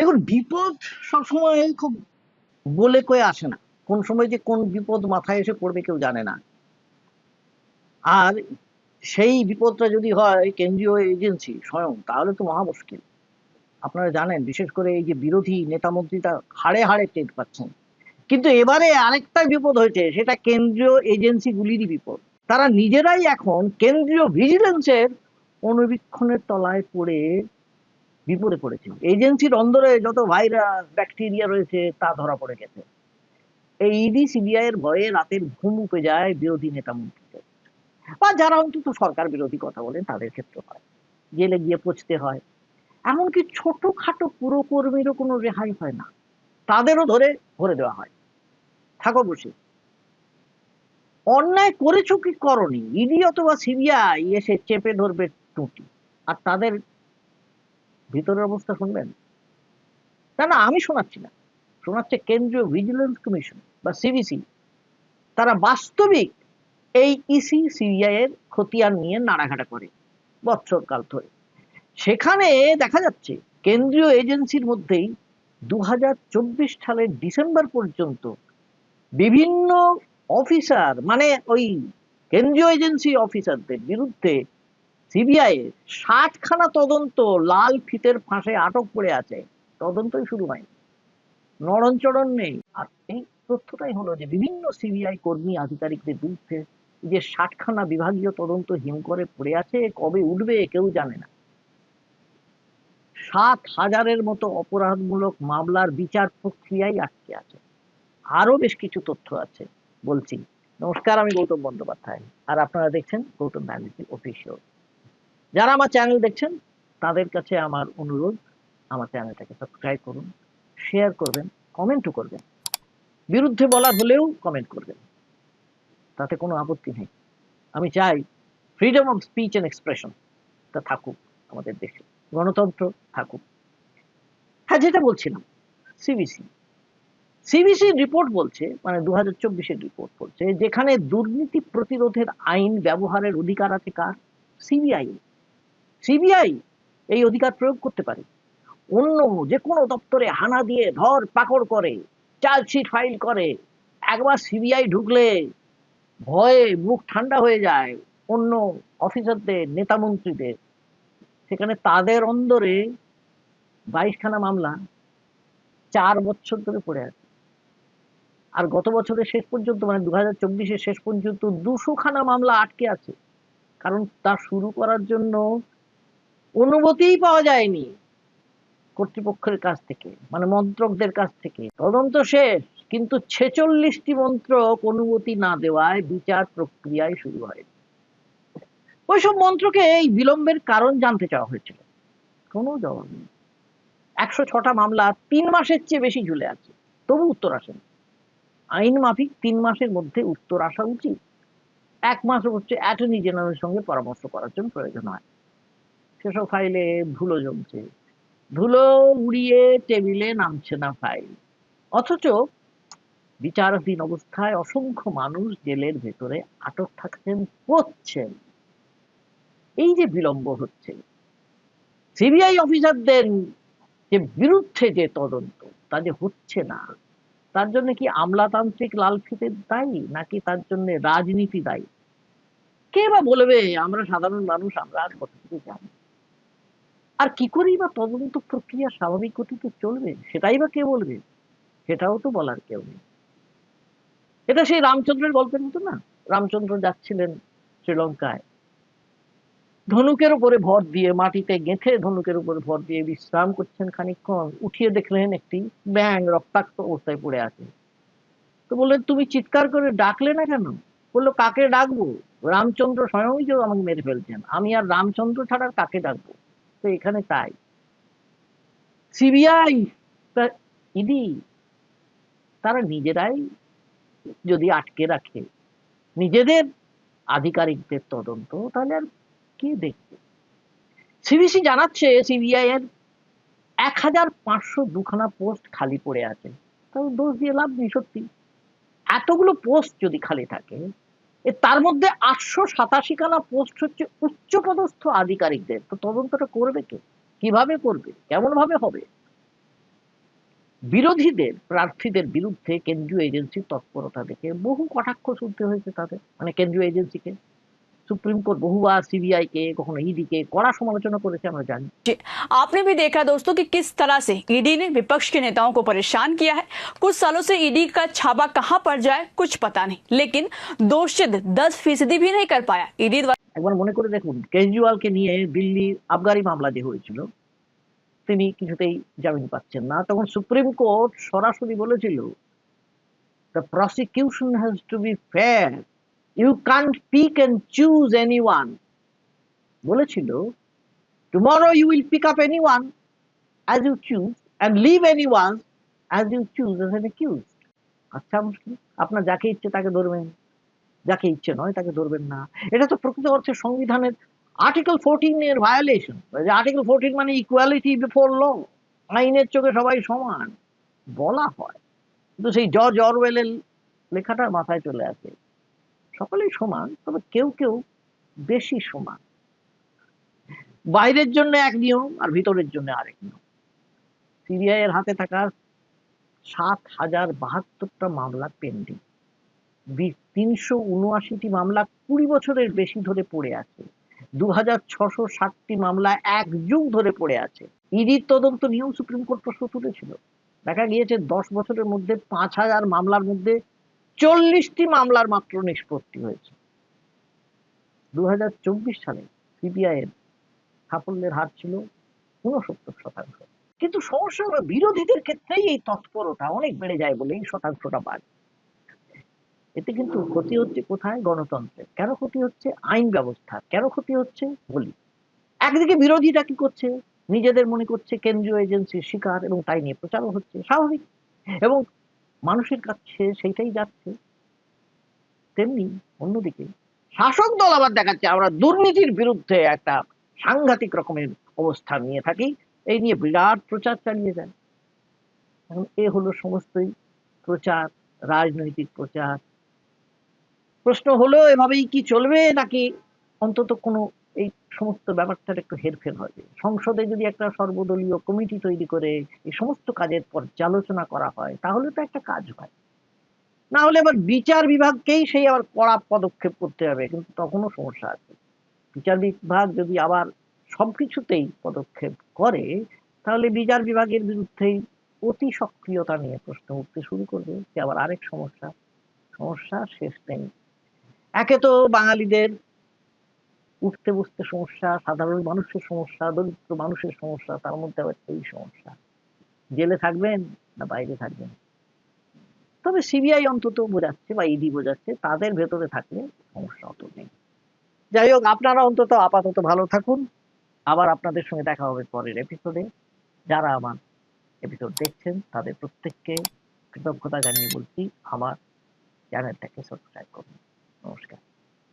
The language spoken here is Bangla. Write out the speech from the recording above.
দেখুন, বিপদ সবসময় খুব বলে কয়ে আসে না। কোন সময় যে কোন বিপদ মাথায় এসে পড়বে কেউ জানে না। আর সেই বিপদটা যদি হয় কেন্দ্রীয় এজেন্সি স্বয়ং, তাহলে তো মহা মুশকিল। আপনারা জানেন, বিশেষ করে এই যে বিরোধী নেতা মন্ত্রীটা হাড়ে হাড়ে টের পাচ্ছেন। কিন্তু এবারে আরেকটা বিপদ হয়েছে, সেটা কেন্দ্রীয় এজেন্সিগুলিরই বিপদ। তারা নিজেরাই এখন কেন্দ্রীয় ভিজিলেন্সের অনুবীক্ষণের তলায় পড়ে বিপদে পড়েছে এজেন্সির অন্দরে যত ভাইরাস, ব্যাকটেরিয়া রয়েছে, তা ধরা পড়ে গেছে। এই ইডি সিবিআই এর ভয়ে রাতের ঘুম উপে যায় বিরোধী নেতা মন্ত্রীদের। বা যারা অন্তত সরকার বিরোধী কথা বলেন, তাদের ক্ষেত্রে হয়। জেলে গিয়ে পচতে হয়। এমনকি ছোটখাটো পুরকর্মীরও কোনো রেহাই হয় না। তাদেরও ধরে ভরে দেওয়া হয়। থাকো বসে, অন্যায় করেছ কি করনি? ইডি অথবা সিবিআই এসে চেপে ধরবে টুটি। আর তাদের ভিতরের অবস্থা শুনবেন? না না, আমি শোনাচ্ছি না। শোনাচ্ছে কেন্দ্রীয় ভিজিলেন্স কমিশন বা সিবিসি তারা বাস্তবিক এই ইসি সিবিআই এর খতিয়ান নিয়ে নাড়াঘাটা করে বছর কাল ধরে। সেখানে দেখা যাচ্ছে, কেন্দ্রীয় এজেন্সির মধ্যেই দু হাজার চব্বিশ সালের ডিসেম্বর পর্যন্ত বিভিন্ন অফিসার মানে ওই কেন্দ্রীয় এজেন্সি অফিসারদের বিরুদ্ধে সিবিআই ষাটখানা তদন্ত লাল ফিতের ফাঁসে আটক পড়ে আছে। তদন্তই শুরু হয়নি। নড়নচড়ন নেই। আর এই তথ্যটাই হলো যে বিভিন্ন সিবিআই কর্মী, আধিকারিকদের বিরুদ্ধে যে ষাটখানা বিভাগীয় তদন্ত হিম করে পড়ে আছে কবে উঠবে কেউ জানে না। সাত হাজারের মতো অপরাধমূলক মামলার বিচার প্রক্রিয়াই আটকে আছে। আরও বেশ কিছু তথ্য আছে বলছি। নমস্কার, আমি গৌতম বন্দ্যোপাধ্যায়। আর আপনারা দেখছেন গৌতম ব্যানার্জি অফিসিয়াল যারা আমার চ্যানেল দেখছেন, তাদের কাছে আমার অনুরোধ, আমার চ্যানেলটাকে সাবস্ক্রাইব করুন শেয়ার করবেন কমেন্টও করবেন। বিরুদ্ধে বলার হলেও কমেন্ট করবেন। তাতে কোনো আপত্তি নেই। আমি চাই freedom of speech and expression তা থাকুক আমাদের দেশে। গণতন্ত্র থাকুক। হ্যাঁ যেটা বলছিলাম সিবিসি সিবিসি রিপোর্ট বলছে মানে দু হাজার রিপোর্ট বলছে, যেখানে দুর্নীতি প্রতিরোধের আইন ব্যবহারের অধিকার আছে কার? সিবিআই সিবিআই এই অধিকার প্রয়োগ করতে পারে। অন্য যে কোনো দপ্তরে হানা দিয়ে ধর পাকড় করে, চার্জশিট ফাইল করে, একবার সিবিআই ঢুকলে ভয়ে মুখ ঠান্ডা হয়ে যায় অন্য অফিসারদের নেতা মন্ত্রীদের সেখানে তাদের অন্দরে বাইশখানা মামলা চার বছর ধরে পড়ে আছে। আর গত বছরের শেষ পর্যন্ত মানে দু হাজার শেষ পর্যন্ত দুশো খানা মামলা আটকে আছে। কারণ তা শুরু করার জন্য অনুমতিই পাওয়া যায়নি কর্তৃপক্ষের কাছ থেকে মানে মন্ত্রকদের কাছ থেকে। তদন্ত শেষ, কিন্তু ছেচল্লিশটি মন্ত্রক অনুমতি না দেওয়ায় বিচার প্রক্রিয়ায় শুরু হয়। ওইসব মন্ত্রকে এই বিলম্বের কারণ জানতে চাওয়া হয়েছিল। কোনো জবাব নেই। একশো ছটা মামলা তিন মাসের চেয়ে বেশি ঝুলে আছে, তবু উত্তর আসেন আইন মাফিক তিন মাসের মধ্যে উত্তর আসা উচিত। এক মাস হচ্ছে অ্যাটর্নি জেনারেলের সঙ্গে পরামর্শ করার জন্য প্রয়োজন হয়। সেসব ফাইলে ধুলো জমছে। ধুলো উড়িয়ে টেবিলে নামছে না ফাইল। অথচ বিচারাধীন অবস্থায় অসংখ্য মানুষ জেলের ভেতরে আটক থাকছেন পড়ছেন এই যে বিলম্ব হচ্ছে, সিবিআই অফিসারদের যে বিরুদ্ধে যে তদন্ত, তা যে হচ্ছে না, তার জন্য কি আমলাতান্ত্রিক লাল ফিতের দায়ী, নাকি তার জন্য রাজনীতি দায়ী? কে বা বলবে, আমরা সাধারণ মানুষ, আমরা আর কত কিছু জানি? আর কি করেই বা তদন্ত প্রক্রিয়া স্বাভাবিক গতিতে চলবে, সেটাই বা কে বলবে? সেটাও তো বলার কেউ নেই। এটা সেই রামচন্দ্রের গল্পের মতো না? রামচন্দ্র যাচ্ছিলেন শ্রীলঙ্কায়। ধনুকের উপরে ভর দিয়ে মাটিতে গেঁথে ধনুকের উপরে ভর দিয়ে বিশ্রাম করছেন খানিকক্ষণ। উঠিয়ে দেখলেন একটি ব্যাং রক্তাক্ত অবস্থায় পড়ে আছে। তো বললেন, তুমি চিৎকার করে ডাকলে না কেন? বলল, কাকে ডাকবো? রামচন্দ্র স্বয়ংই আমাকে মেরে ফেলছেন। আমি আর রামচন্দ্র ছাড়া কাকে ডাকবো? তো এখানে তাই। সিবিআই ইডি তারা নিজেরাই যদি আটকে রাখে, নিজেদের আধিকারিকদের তদন্ত, তাহলে আর কে দেখবে? সিবিসি জানাচ্ছে সিবিআই এর এক হাজার পাঁচশো দুখানা পোস্ট খালি পড়ে আছে। তাহলে দোষ দিয়ে লাভ নেই, সত্যি। এতগুলো পোস্ট যদি খালি থাকে তার মধ্যে আটশো সাতাশি খানা পোস্ট হচ্ছে উচ্চপদস্থ আধিকারিকদের। তো তদন্তটা করবে কে? কীভাবে করবে? কেমন ভাবে হবে? বিরোধীদের, প্রার্থীদের বিরুদ্ধে কেন্দ্রীয় এজেন্সির তৎপরতা দেখে বহু কটাক্ষ শুনতে হয়েছে তাদের। মানে কেন্দ্রীয় এজেন্সিকে। সুপ্রিম কোর্ট বহুবার সিবিআই কে কখনো ইডি কে কড়া সমালোচনা করেছে আমরা জানি जी आपने भी देखा दोस्तों कि किस तरह से ईडी ने विपक्ष के नेताओं को परेशान किया है कुछ सालों से ईडी का छापा कहां पड़ जाए कुछ पता नहीं लेकिन दोषित दस फीसदी भी नहीं कर पाया ईडी द्वारा একবার মনে করে দেখুন কেজরিওয়ালকে নিয়ে দিল্লি আবগারি মামলা যে হয়েছিল তিনি কিছুতেই জামিন পাচ্ছেন না তখন সুপ্রিম কোর্ট সরাসরি বলেছিল the prosecution has to be fair you can't pick and choose any one বলেছিল tomorrow you will pick up any one as you choose and leave any one as you choose as an accuse আচ্ছা মুশকিল আপনার যাকে ইচ্ছে তাকে ধরবেন, যাকে ইচ্ছে নয় তাকে ধরবেন না। এটা তো প্রকৃত অর্থে সংবিধানের আর্টিকেল ফোরটিন এর ভায়োলেশন আর্টিকেল ফোরটিন মানে ইকুয়ালিটি বিফোর ল আইনের চোখে সবাই সমান, বলা হয়। কিন্তু সেই জর্জ অরওয়েলের লেখাটা মাথায় চলে আসে। সকলেই সমান, তবে কেউ কেউ বেশি সমান। বাইরের জন্য এক নিয়ম আর ভিতরের জন্য আরেক নিয়ম। সিবিআই এর হাতে থাকা সাত হাজার বাহাত্তরটা মামলা পেন্ডিং তিনশো উনআশিটি মামলা কুড়ি বছরের বেশি ধরে পড়ে আছে। দু হাজার ছশো ষাটটি মামলা এক যুগ ধরে পড়ে আছে। ইডির তদন্ত নিয়েও সুপ্রিম কোর্ট প্রশ্ন তুলেছিল। দেখা গিয়েছে দশ বছরের মধ্যে পাঁচ হাজার মামলার মধ্যে চল্লিশটি মামলার মাত্র নিষ্পত্তি হয়েছে। দু হাজার চব্বিশ সালে সিবিআই এর সাফল্যের হার ছিল উনসত্তর শতাংশ। কিন্তু সমস্যা হলো বিরোধীদের ক্ষেত্রেই এই তৎপরতা অনেক বেড়ে যায় বলে এই শতাংশটা বাড়ে। এতে কিন্তু ক্ষতি হচ্ছে কোথায়? গণতন্ত্রের। কেন ক্ষতি হচ্ছে? আইন ব্যবস্থা কেন ক্ষতি হচ্ছে? বলি। একদিকে বিরোধীরা কি করছে? নিজেদের মনে করছে কেন্দ্রীয় এজেন্সির শিকার এবং তাই নিয়ে প্রচারও হচ্ছে, স্বাভাবিক। এবং মানুষের কাছে সেইটাই যাচ্ছে। তেমনি অন্যদিকে শাসক দল আবার দেখাচ্ছে, আমরা দুর্নীতির বিরুদ্ধে একটা সাংঘাতিক রকমের অবস্থান নিয়ে থাকি। এই নিয়ে বিরাট প্রচার চালিয়ে যায়। এখন এ হলো সমস্তই প্রচার, রাজনৈতিক প্রচার। প্রশ্ন হলো, এভাবেই কি চলবে নাকি অন্তত কোনো এই সমস্ত ব্যাপারটার একটু হেরফের হবে। সংসদে যদি একটা সর্বদলীয় কমিটি তৈরি করে এই সমস্ত কাজের পর্যালোচনা করা হয়, তাহলে তো একটা কাজ হয়। না হলে আবার বিচার বিভাগকেই সেই আবার কড়া পদক্ষেপ করতে হবে, কিন্তু তখনও সমস্যা আছে। বিচার বিভাগ যদি আবার সবকিছুতেই পদক্ষেপ করে, তাহলে বিচার বিভাগের বিরুদ্ধেই অতি সক্রিয়তা নিয়ে প্রশ্ন উঠতে শুরু করবে সে আবার আরেক সমস্যা। সমস্যা শেষ নেই। একে তো বাঙালিদের উঠতে বসতে সমস্যা, সাধারণ মানুষের সমস্যা, দরিদ্র মানুষের সমস্যা, তার মধ্যে আবার এই সমস্যা। জেলে থাকবেন না বাইরে থাকবেন? তবে সিবিআই অন্তত বোঝাচ্ছে বা ইডি বোঝাচ্ছে, তাদের ভেতরে থাকলে সমস্যা অত নেই। যাই হোক, আপনারা অন্তত আপাতত ভালো থাকুন। আবার আপনাদের সঙ্গে দেখা হবে পরের এপিসোডে যারা আমার এপিসোড দেখছেন, তাদের প্রত্যেককে কৃতজ্ঞতা জানিয়ে বলছি, আমার চ্যানেলটাকে সাবস্ক্রাইব করুন। নমস্কার।